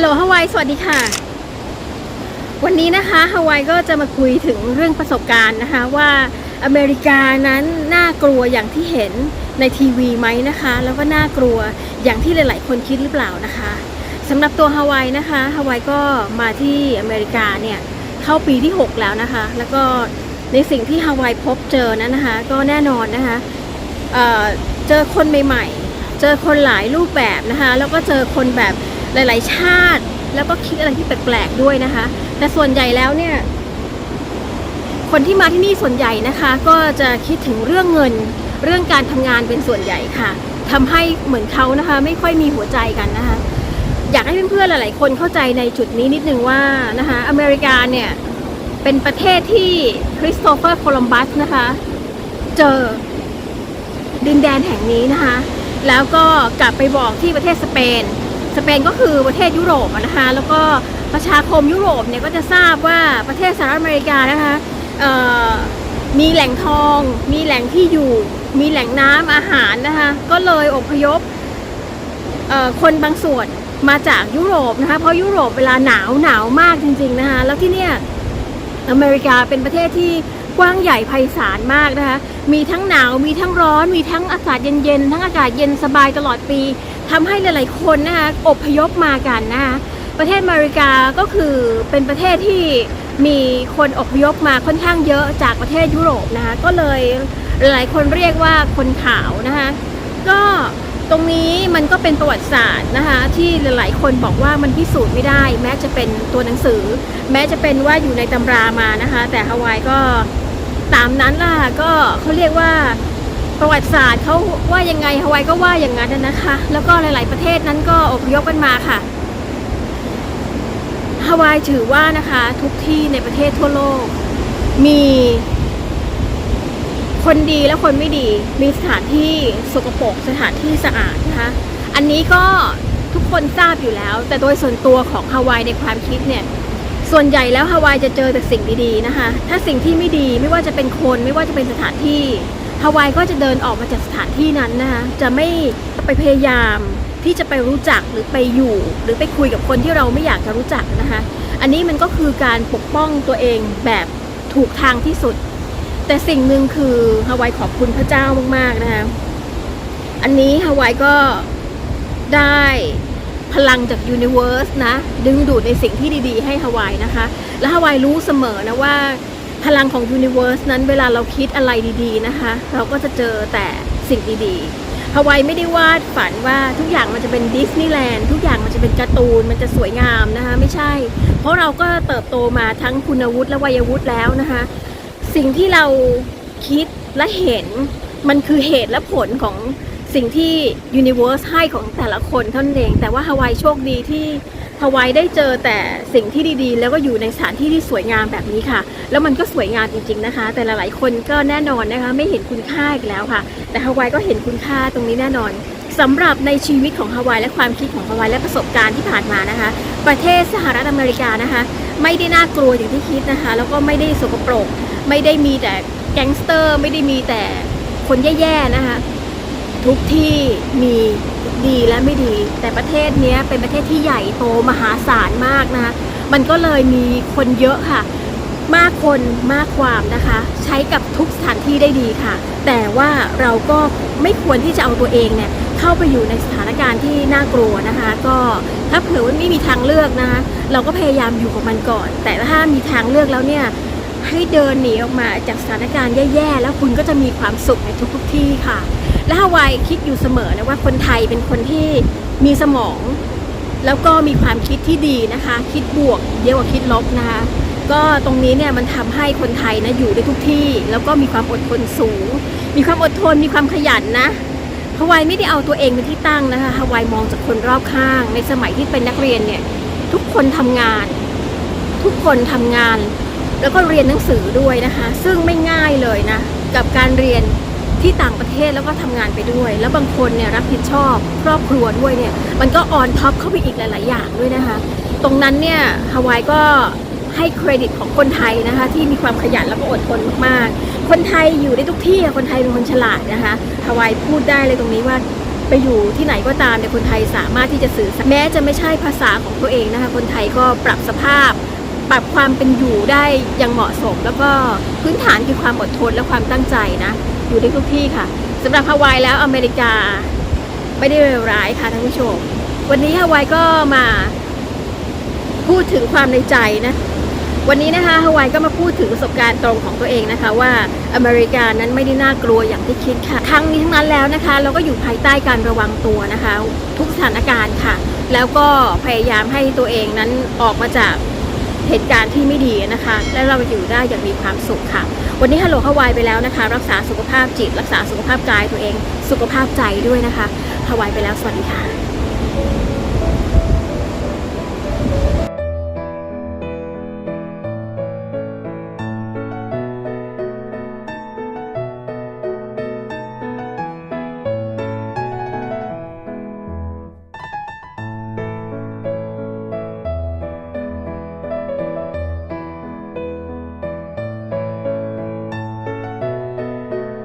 ฮัลโหลฮาวายสวัสดีค่ะ วันนี้นะคะฮาวายก็จะมาคุยถึงเรื่องประสบการณ์นะคะว่าอเมริกานั้นน่ากลัวอย่างที่เห็นในทีวีไหมนะคะ แล้วก็น่ากลัวอย่างที่หลาย ๆ คนคิดหรือเปล่านะคะสำหรับตัวฮาวายนะคะฮาวายก็มาที่อเมริกาเนี่ยเข้าปีที่ 6 แล้วนะคะ แล้วก็ในสิ่งที่ฮาวายพบเจอนั้นนะคะ ก็แน่นอนนะคะเอ่อเจอคนใหม่ ๆ เจอคนหลายรูปแบบนะคะ แล้วก็เจอคนแบบ หลาย ๆ ชาติ แล้วก็คิดอะไรที่แปลก ๆ ด้วยนะคะ แต่ส่วนใหญ่แล้วเนี่ย คนที่มาที่นี่ส่วนใหญ่นะคะ ก็จะคิดถึงเรื่องเงิน เรื่องการทำงานเป็นส่วนใหญ่ค่ะทำให้เหมือนเขานะคะ ไม่ค่อยมีหัวใจกันนะคะ อยากให้เพื่อน ๆ หลาย ๆ คนเข้าใจในจุดนี้นิดนึงว่านะคะ อเมริกาเนี่ยเป็นประเทศที่คริสโตเฟอร์โคลัมบัสนะคะ เจอดินแดนแห่งนี้นะคะ แล้วก็กลับไปบอกที่ประเทศสเปน สเปนก็คือประเทศยุโรปนะคะแล้วก็ประชาคมยุโรปเนี่ยก็จะทราบว่าประเทศสหรัฐอเมริกานะคะมีแหล่งทอง มีแหล่งที่อยู่ มีแหล่งน้ำอาหารนะคะก็เลยอพยพคนบางส่วนมาจากยุโรปนะคะเพราะยุโรปเวลาหนาวหนาวมากจริงๆนะคะแล้วที่เนี่ยอเมริกาเป็นประเทศที่กว้างใหญ่ไพศาลมากนะคะมีทั้งหนาวมีทั้งร้อน มีทั้งอากาศเย็นๆทั้งอากาศเย็นสบายตลอดปี ทำให้หลายๆคนนะคะอพยพมากันนะคะประเทศอเมริกาก็คือเป็นประเทศที่มีคนอพยพมาค่อนข้างเยอะจากประเทศยุโรปนะคะก็เลยหลายๆคนเรียกว่าคนขาวนะคะก็ตรงนี้มันก็เป็นประวัติศาสตร์นะคะที่หลายๆ คนบอกว่ามันพิสูจน์ไม่ได้ แม้จะเป็นตัวหนังสือ แม้จะเป็นว่าอยู่ในตำรามานะคะ แต่ฮาวายก็ตามนั้นล่ะก็เขาเรียกว่า ประวัติศาสตร์เขาว่ายังไงฮาวายก็ว่าอย่างนั้นนะคะ แล้วก็หลาย ๆ ประเทศนั้นก็อพยพกันมาค่ะฮาวายถือว่านะคะทุกที่ในประเทศทั่วโลก มีคนดีและคนไม่ดี มีสถานที่สกปรกสถานที่สะอาดนะคะอันนี้ก็ทุกคนทราบอยู่แล้ว แต่โดยส่วนตัวของฮาวายในความคิดเนี่ยส่วนใหญ่แล้วฮาวายจะเจอแต่สิ่งดีๆนะคะ ถ้าสิ่งที่ไม่ดีไม่ว่าจะเป็นคนไม่ว่าจะเป็นสถานที่ ฮาวายก็จะเดินออกมาจากสถานที่นั้นนะคะจะไม่ไปพยายามที่จะไปรู้จักหรือไปอยู่ หรือไปคุยกับคนที่เราไม่อยากจะรู้จักนะคะอันนี้มันก็คือการปกป้องตัวเองแบบถูกทางที่สุด แต่สิ่งหนึ่งคือฮาวายขอบคุณพระเจ้ามากๆนะคะอันนี้ฮาวายก็ได้พลังจากยูนิเว r ร์สนะ ดึงดูดในสิ่งที่ดีๆ ให้ฮาวายนะคะ และฮาวายรู้เสมอนะว่า พลังของยูนิเว r ร์สนั้นเวลาเราคิดอะไรดีๆนะคะ เราก็จะเจอแต่สิ่งดีๆฮาวายไม่ได้วาดฝันว่าทุกอย่างมันจะเป็นดิสนีย์แลนด์ทุกอย่างมันจะเป็นการ์ตูนมันจะสวยงามนะคะ ไม่ใช่ เพราะเราก็เติบโตมาทั้งคุณวุฒิและวัยวุฒิแล้วนะคะ สิ่งที่เราคิดและเห็นมันคือเหตุและผลของ สิ่งที่ Universe ให้ของแต่ละคนเท่านั้นเอง แต่ว่าฮาวายโชคดีที่ฮาวายได้เจอแต่สิ่งที่ดีๆ แล้วก็อยู่ในสถานที่ที่สวยงามแบบนี้ค่ะ แล้วมันก็สวยงามจริง ๆนะคะ แต่หลายๆคนก็แน่นอนนะคะ ไม่เห็นคุณค่าอีกแล้วค่ะ แต่ฮาวายก็เห็นคุณค่าตรงนี้แน่นอนสำหรับในชีวิตของฮาวายและความคิดของฮาวายและประสบการณ์ที่ผ่านมานะคะ ประเทศสหรัฐอเมริกานะคะ ไม่ได้น่ากลัวอย่างที่คิดนะคะ แล้วก็ไม่ได้สกปรก ไม่ได้มีแต่แก๊งสเตอร์ ไม่ได้มีแต่คนแย่ๆนะคะ ทุกที่มีดีและไม่ดี แต่ประเทศนี้เป็นประเทศที่ใหญ่โตมหาศาลมากนะคะมันก็เลยมีคนเยอะค่ะ มากคนมากความนะคะ ใช้กับทุกสถานที่ได้ดีค่ะ แต่ว่าเราก็ไม่ควรที่จะเอาตัวเองเนี่ยเข้าไปอยู่ในสถานการณ์ที่น่ากลัวนะคะ ก็ถ้าเผื่อว่าไม่มีทางเลือกนะคะเราก็พยายามอยู่กับมันก่อน แต่ถ้ามีทางเลือกแล้วเนี่ยให้เดินหนีออกมาจากสถานการณ์แย่ๆ แล้วคุณก็จะมีความสุขในทุกๆที่ค่ะ และฮาวายคิดอยู่เสมอนะว่าคนไทยเป็นคนที่มีสมอง แล้วก็มีความคิดที่ดีนะคะ คิดบวกเยอะกว่าคิดลบนะคะ ก็ตรงนี้เนี่ยมันทำให้คนไทยนะอยู่ได้ทุกที่ แล้วก็มีความอดทนสูง มีความอดทนมีความขยันนะฮาวายไม่ได้เอาตัวเองเป็นที่ตั้งนะคะฮาวายมองจากคนรอบข้าง ในสมัยที่เป็นนักเรียนเนี่ยทุกคนทำงาน ทุกคนทำงาน แล้วก็เรียนหนังสือด้วยนะคะ ซึ่งไม่ง่ายเลยนะ กับการเรียน ที่ต่างประเทศแล้วก็ทำงานไปด้วย แล้วบางคนเนี่ยรับผิดชอบครอบครัวด้วยเนี่ยมันก็ออนท็อปเข้าไปอีกหลาย ๆ อย่างด้วยนะคะ ตรงนั้นเนี่ยฮาวายก็ให้เครดิตของคนไทยนะคะ ที่มีความขยันแล้วก็อดทนมากๆ คนไทยอยู่ได้ทุกที่อะคนไทยเป็นคนฉลาดนะคะฮาวายพูดได้เลยตรงนี้ว่าไปอยู่ที่ไหนก็ตามเนี่ยคนไทยสามารถที่จะสื่อแม้จะไม่ใช่ภาษาของตัวเองนะคะ คนไทยก็ปรับสภาพ ปรับความเป็นอยู่ได้อย่างเหมาะสม แล้วก็พื้นฐานคือความอดทนและความตั้งใจนะ อยู่ได้ทุกที่ค่ะสำหรับฮาวายแล้วอเมริกาไม่ได้เลวร้ายค่ะท่านผู้ชม วันนี้ฮาวายก็มาพูดถึงความในใจนะ วันนี้นะคะฮาวายก็มาพูดถึงประสบการณ์ตรงของตัวเองนะคะ ว่าอเมริกานั้นไม่ได้น่ากลัวอย่างที่คิดค่ะทั้งนี้ทั้งนั้นแล้วนะคะ เราก็อยู่ภายใต้การระวังตัวนะคะ ทุกสถานการณ์ค่ะ แล้วก็พยายามให้ตัวเองนั้นออกมาจาก เหตุการณ์ที่ไม่ดีนะคะ และเราอยู่ได้อย่างมีความสุขค่ะ วันนี้ฮัลโหลฮาวายไปแล้วนะคะ รักษาสุขภาพจิต รักษาสุขภาพกายตัวเอง สุขภาพใจด้วยนะคะฮาวายไปแล้วสวัสดีค่ะ